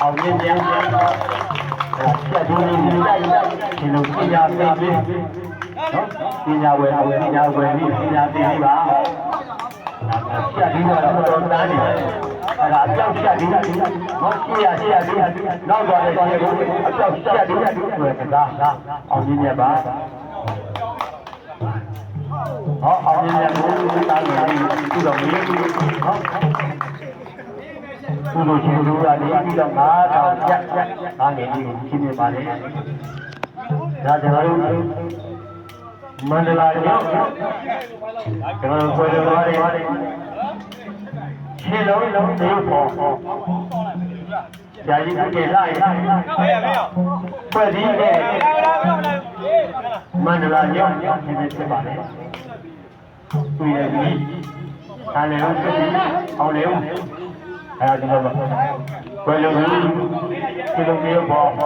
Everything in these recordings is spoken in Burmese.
အောင်မြင်မြန်အဲ့ဒါချက်တူလေးဒီလိုက်ဒီလိုပညာသင်ပြီးနော်ပညာဝယ်ဝယ်ပညာဝယ်ပြီးပညာသင်ပြီးပါချက်ဒီတော့တော်တန်းနေတယ်အဲ့ဒါအပြောက်ချက်ဒီကဒီကနော်ရှေ့ရရှေ့ရဒီကနောက်သွားတယ်ရှေ့ကအပြောက်ချက်ဒီကဒီဆိုတဲ့ကစားအောင်မြင်မြန်ပါဟောအောင်မြင်မြန်ကိုတားနေပြီသူ တော်မင်းဟောသူတို့ရှင်တို့ကနေပြီးတော့9000ကျပ်အားနေပြီးရှင်းနေပါလေဒါကျွန်တော်တို့မန္တလာရောက်ကျွန်တော်ကိုယ်တော်တွေရှင်းလုံးလုံးသိဖို့ကြာကြီးကလိုက်ဖွဲ့စည်းတဲ့မန္တလာရောက်ရှင်းနေဖြစ်ပါလေသူရဲ့ဒီအားလည်းအောင်လည်း အဲဒါကျွန်တော်ဘယ်လိုလဲဒီလိုမျိုးပေါ့အဘ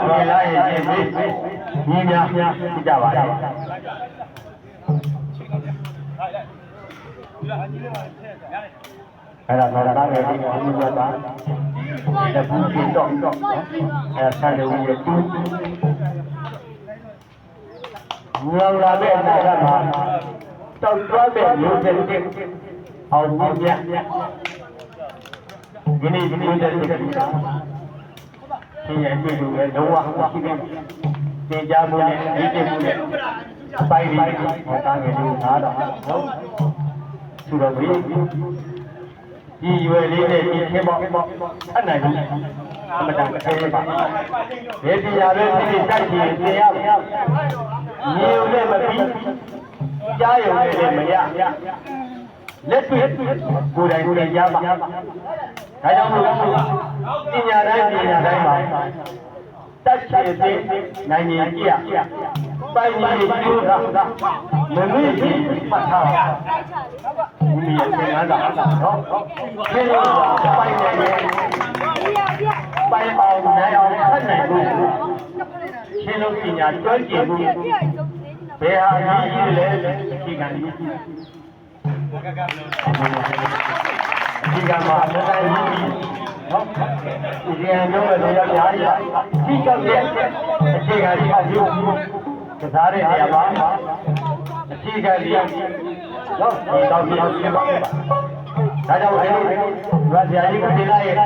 ကိုလာရင်ချင်းပြီးညီများပြကြပါလေအဲ့ဒါတော့ကားရဲ့ဒီအမှုကတာတပူးချင်းတော့အဲ့ဆန်လူရဲ့တူညောလာတဲ့အနာကမှာတောက်သွားတဲ့မျိုးတဲ့ အောင်မြင်မြဒီနေ့ဒီနေ့တဲ့စိတ်ကရှင်ရဲ့အတွေ့အကြုံနဲ့လုံးဝရှိတဲ့သင်ကြားမှုနဲ့ဒီကျမှုနဲ့ပိုင်ပြီးဟောတာငယ်လေးသားတော့ဟုတ်သူတော်ပြီဒီရွယ်လေးနဲ့ဒီချင်းပေါ့အနိုင်ကြီးအမတန်ခဲပါဘယ်တရားပဲဖြစ်ဖြစ်တိုက်ကြည့်သင်ရပါမြေုံနဲ့မပြီးကြားရုံနဲ့လည်းမရ လက်တွေ့ကိုယ်တိုင်ကိုယ်တိုင်ရပါဒါကြောင့်မို့ပညာတိုင်းပညာတိုင်းမှာတက်ချေသိနိုင်ရင်ကြည့်ရပိုင်ရင်ကျိုးတာမမေ့ရင်ပတ်ထားဒီရသင်္ကန်းတာနော်ခေလို့ပိုင်နေတယ်ပိုင်အောင်နိုင်အောင်ဖတ်နိုင်ဖို့ရှင်းလို့ပညာတွဲကျင်ဖို့ဘယ်ဟာကြီးလဲဒီကံကြီး ဒီကံမှာအတိုင်းကြီးနော်ဒီရန်တော့လည်းရောက်ရားရဒီကောက်ရဲ့အခြေခံကြီးအကျိုးကစားတဲ့နေရာမှာအခြေခံကြီးနော်ဒီတော့ပြောင်းပြပါဒါကြောင့်ဒီလိုရဆရာကြီးကတင်လာရဲ့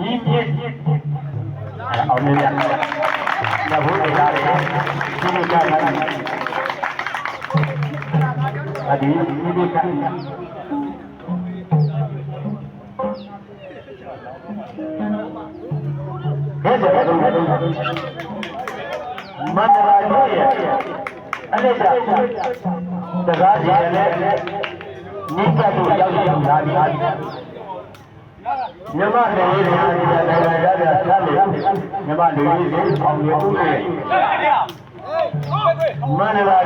ညီပြည့်အောင်မြင်ရနဘုရားရဲ့ဒီလိုကြားတာ အဒီဒီလိုကဘယ်တော့မန္တလာကြီးရဲ့အနိစ္စတကားကြီးလည်းနိစ္စတို့ရောက်ရောက်လာပြီမြမနယ်ရေးတွေအားကြီးတဲ့နိုင်ငံသားတွေဆက်လို့မြမလူကြီးတွေအောင်ရဦးတယ်မန္တလာ